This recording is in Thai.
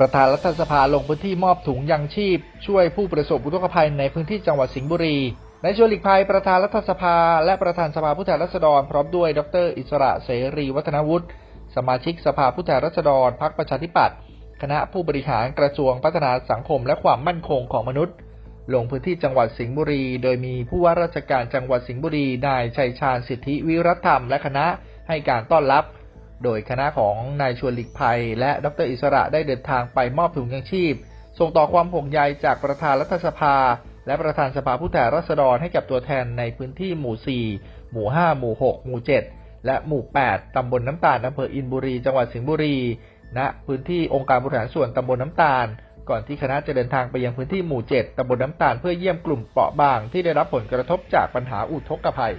ประธานรัฐสภาลงพื้นที่มอบถุงยังชีพ ช่วยผู้ประสบอุทกภัยในพื้นที่จังหวัดสิงห์บุรีในายชวนหลีกภัยประธานรัฐสภา และประธานสภาผู้แทนราษฎร พร้อมด้วย ดร อิสระเสรีวัฒนวุฒิสมาชิกสภาผู้แทนราษฎรพรรคประชาธิปัตย์คณะผู้บริหารกระทรวงพัฒนาสังคมและความมั่นคงของมนุษย์ ลงพื้นที่จังหวัดสิงห์บุรี โดยมีผู้ว่าราชการจังหวัดสิงห์บุรีนายชัยชาญสิทธิวิรัตธรรมและคณะให้การต้อนรับ โดยคณะของนายชวนหลีกภัย และดรอิสระได้เดินทางไปมอบถุงยังชีพ ส่งต่อความห่วงใยจากประธานรัฐสภา และประธานสภาผู้แทนราษฎรให้กับตัวแทนในพื้นที่หมู่ 4 หมู่ 5 หมู่ 6 หมู่ 7 และหมู่ 8 ตำบลน้ำตาลอำเภออินบุรี จังหวัดสิงห์บุรีณะพื้นที่องค์การบริหารส่วนตำบลน้ำตาล ก่อนที่คณะจะเดินทางไปยังพื้นที่หมู่ 7ตำบลน้ำตาลเพื่อเยี่ยมกลุ่มเปราะบางที่ได้รับผลกระทบจากปัญหาอุทกภัย